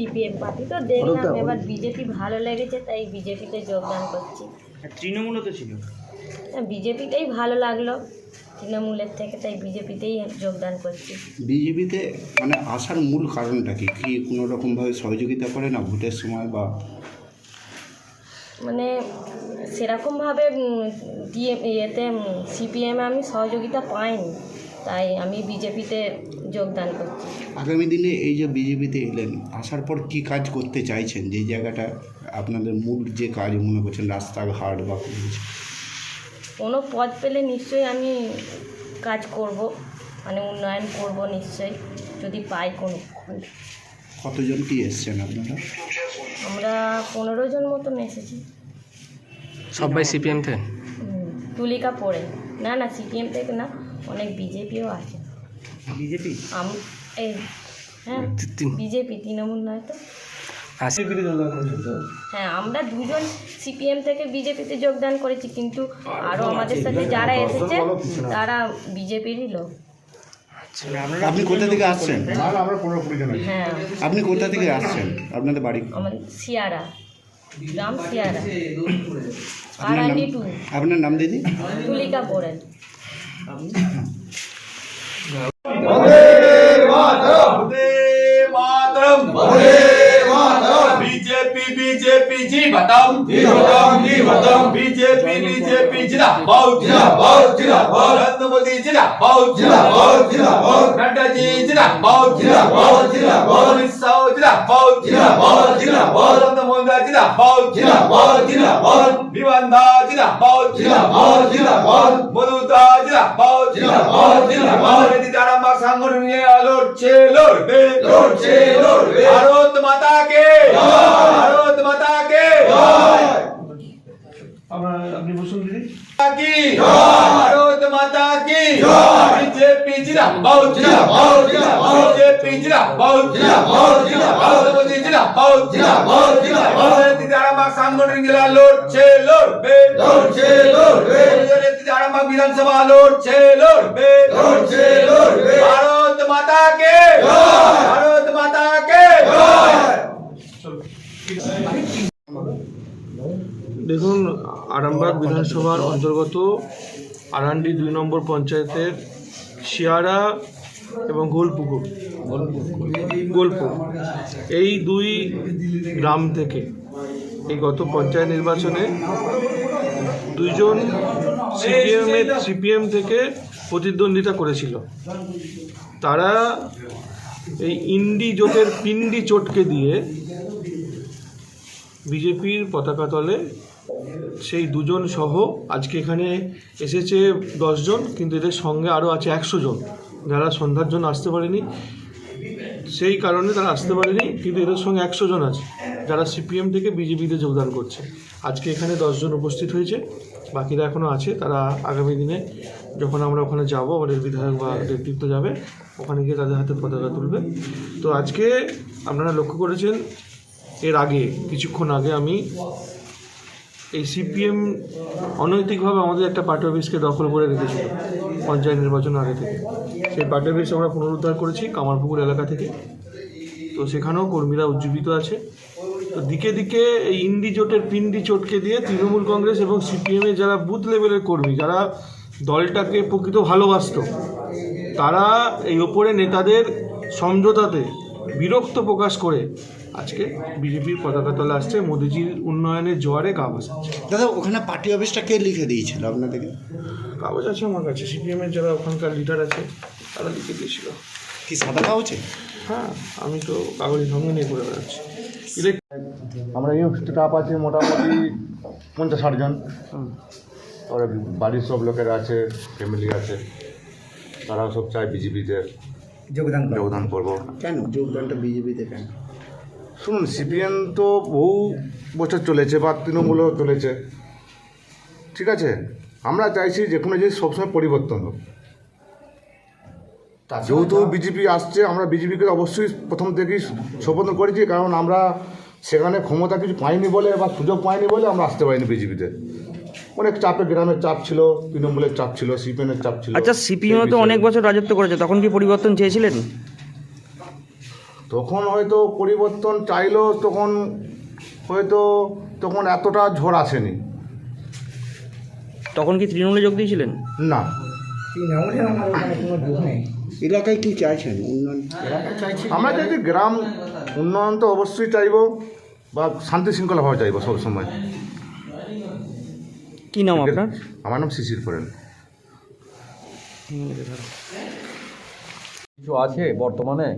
CPM party. তো দেখলাম এবার বিজেপি ভালো লেগেছে তাই বিজেপিতে যোগদান করছি। আর তৃণমূলও তো ছিল। বিজেপিতেই ভালো লাগল। তৃণমূলের থেকে তাই বিজেপিতেই যোগদান করছি। বিজেপিতে মানে আসার মূল কারণটা কি? কি কোনো রকমভাবে সহযোগিতা করে না ভোটের সময় বা মানে সেরকমভাবে ডিএম ইয়েতে সিপিএমে আমি সহযোগিতা পাইনি। তাই আমি বিজেপিতে যোগদান করছি। আগামী দিনে এই যে বিজেপিতে এলেন আসার পর কি কাজ করতে চাইছেন? যে জায়গাটা আপনাদের মূল যে কাজ মনে করছেন রাস্তাঘাট বা কোনো কিছু? কোনো পদ পেলে নিশ্চয়ই আমি কাজ করব মানে উন্নয়ন করব নিশ্চয়ই যদি পাই কোনো। কতজন কি এসছেন আপনারা? আমরা পনেরো জন মতন এসেছি। সবাই সিপিএম থেকে তুলিকা পড়ে। না না সিপিএম থেকে না। অনেক বিজেপিও আছে। বিজেপি? আম এই হ্যাঁ বিজেপি তৃণমূল নয় তো? হ্যাঁ আমরা দুজন সিপিএম থেকে বিজেপিতে যোগদান করেছি কিন্তু আরও আমাদের সাথে যারা এসেছে তারা বিজেপিরই লোক। মানে আপনি কোথা থেকে আসছেন? হ্যাঁ। আপনি কোথা থেকে আসছেন? আপনাদের বাড়ি? আমাদের সিয়ারা। গ্রাম সিয়ারা। টু। আপনার নাম দিদি? তুলিকা পড়েন। không dạ. बीजेपी जी बताओ जी बताओ जी बताओ बीजेपी बीजेपी जिंदाबाद जिंदाबाद जिंदाबाद नरेंद्र मोदी जिंदाबाद जिंदाबाद जिंदाबाद नड्डा जी जिंदाबाद जिंदाबाद जिंदाबाद अमित शाह जिंदाबाद जिंदाबाद जिंदाबाद नरेंद्र मोदी जिंदाबाद जिंदाबाद जिंदाबाद विवानदा जिंदाबाद जिंदाबाद जिंदाबाद মধুদা জিন্দাবাদ জিন্দাবাদ জিন্দাবাদ নীতি দাঁড়াম্বা সাংগঠন নিয়ে লড়ছে লড়বে লড়ছে লড়বে ভারত মাতা কে বিধানসভা ভারত মাতা কে ভারত মাতা কে দেখুন আরামবাগ বিধানসভার অন্তর্গত আরান্ডি দুই নম্বর পঞ্চায়েতের শিয়ারা এবং গোলপুকুর। গোলপুর এই দুই গ্রাম থেকে এই গত পঞ্চায়েত নির্বাচনে দুইজন সিপিএমের সিপিএম থেকে প্রতিদ্বন্দ্বিতা করেছিল। তারা এই ইন্ডি জোটের পিন্ডি চটকে দিয়ে বিজেপির পতাকা তলে সেই দুজন সহ আজকে এখানে এসেছে দশজন, কিন্তু এদের সঙ্গে আরও আছে একশো জন যারা সন্ধ্যার জন্য আসতে পারেনি। সেই কারণে তারা আসতে পারেনি, কিন্তু এদের সঙ্গে একশো জন আছে যারা সিপিএম থেকে বিজেপিতে যোগদান করছে। আজকে এখানে দশজন উপস্থিত হয়েছে, বাকিরা এখনও আছে, তারা আগামী দিনে যখন আমরা ওখানে যাব, আমাদের বিধায়ক বা নেতৃত্ব যাবে, ওখানে গিয়ে তাদের হাতে পতাকা তুলবে। তো আজকে আপনারা লক্ষ্য করেছেন, এর আগে, কিছুক্ষণ আগে আমি এই সিপিএম অনৈতিকভাবে আমাদের একটা পার্টি অফিসকে দখল করে রেখেছিল পঞ্চায়েত নির্বাচন আগে থেকে। সেই পার্টি অফিস আমরা পুনরুদ্ধার করেছি কামারপুকুর এলাকা থেকে। তো সেখানেও কর্মীরা উজ্জীবিত আছে। তো দিকে দিকে এই ইন্ডি জোটের পিন্ডি চটকে দিয়ে তৃণমূল কংগ্রেস এবং সিপিএমের যারা বুথ লেভেলের কর্মী, যারা দলটাকে প্রকৃত ভালোবাসতো, তারা এই ওপরে নেতাদের সমঝোতাতে বিরক্ত প্রকাশ করে আজকে বিজেপির পতাকা তলে আসছে মোদিজির উন্নয়নের জোয়ারে গা ভাসাচ্ছে দাদা ওখানে পার্টি অফিসটা কে লিখে দিয়েছিল আপনাদেরকে? কাগজ আছে আমার কাছে সিপিএমের যারা ওখানকার লিডার আছে তারা লিখে দিয়েছিল। কি সাদা কাগজে হ্যাঁ আমি তো কাগজের সঙ্গে নিয়ে করে বেড়াচ্ছি। আমরা এই স্টাফ আছে মোটামুটি পঞ্চাশ ষাট জন। ওরা বাড়ির সব লোকেরা আছে ফ্যামিলি আছে। তারাও সব চায় বিজেপিতে যোগদান। যোগদান করব। কেন? যোগদানটা বিজেপিতে কেন? শুনুন সিপিএম তো বহু বছর চলেছে বা তৃণমূলও চলেছে। ঠিক আছে? আমরা চাইছি যে কোনো জিনিস সবসময় পরিবর্তন হোক। যেহেতু বিজেপি আসছে আমরা বিজেপিকে অবশ্যই প্রথম থেকেই সমর্থন করেছি কারণ আমরা সেখানে ক্ষমতা কিছু পাইনি বলে বা সুযোগ পাইনি বলে আমরা আসতে পারিনি বিজেপিতে অনেক চাপে গ্রামের চাপ ছিল তৃণমূলের চাপ ছিল সিপিএমের চাপ ছিল। আচ্ছা সিপিএম তো অনেক বছর রাজত্ব করেছে তখন কি পরিবর্তন চেয়েছিলেন? তখন হয়তো পরিবর্তন চাইলেও তখন হয়তো তখন এতটা ঝড় আসেনি। তখন কি তৃণমূলে যোগ দিয়েছিলেন? না। তৃণমূলের আমার ওখানে কোনো যোগ নেই এলাকায় কি চাইছেন উন্নয়ন? আমরা চাইছি গ্রাম উন্নয়ন তো অবশ্যই চাইব বা শান্তি শৃঙ্খলাভাবে চাইব সবসময় কি নাম আপনার? আমার নাম শিশির করেন কিছু আছে বর্তমানে?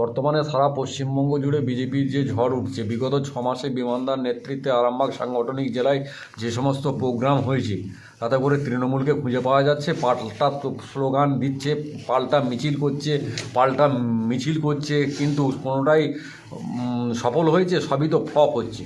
বর্তমানে সারা পশ্চিমবঙ্গ জুড়ে বিজেপির যে ঝড় উঠছে, বিগত ছ মাসে বিমানদার নেতৃত্বে আরামবাগ সাংগঠনিক জেলায় যে সমস্ত প্রোগ্রাম হয়েছে, তাতে করে তৃণমূলকে খুঁজে পাওয়া যাচ্ছে, পাল্টা স্লোগান দিচ্ছে, পাল্টা মিছিল করছে, পাল্টা মিছিল করছে, কিন্তু কোনোটাই সফল হয়েছে, সবই তো ফপ হচ্ছে।